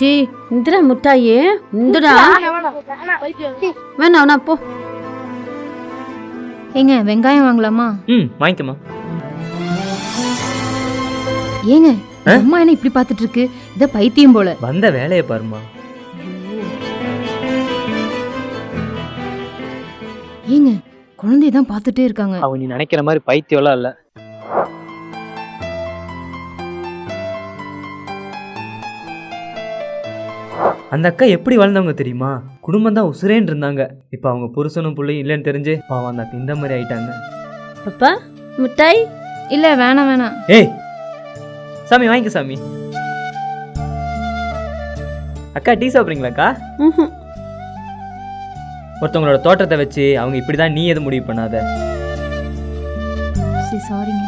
Tea Indira முட்டாயி. இந்துடா. வேணாம் வேணாம் போ. ஏங்க வெங்காயம் வாங்கலாமா? ம் வாங்கிக்கம்மா. ஏங்க? அம்மா என்ன இப்படி பார்த்துட்டு இருக்கு இத பைத்தியம் போல. வந்த வேலையை பாருமா ஏங்க குழந்தைய தான் பார்த்துட்டே இருக்காங்க. அவங்க நீ நினைக்கிற மாதிரி பைத்தியம்லாம் இல்ல. அந்த அக்கா எப்படி வாழ்ந்தவங்க தெரியுமா? குடும்பம் தான் உசுரேன்னு இருந்தாங்க. இப்போ அவங்க புருஷனும் பிள்ளையும் இல்லைன்னு தெரிஞ்சு பாவம் அந்த அக்கா இந்த மாதிரி ஆயிட்டாங்க. அப்பா முட்டாய்? இல்ல வேணாம் வேணாம். ஏய் சாமி வாங்கிக்க சாமி. அக்கா டீ சாப்பிட்றீங்களாக்கா. ஒருத்தவங்களோட தோட்டத்தை வச்சு அவங்க இப்படி தான் நீ எதுவும் முடிவு பண்ணாத. சரி சாரிங்க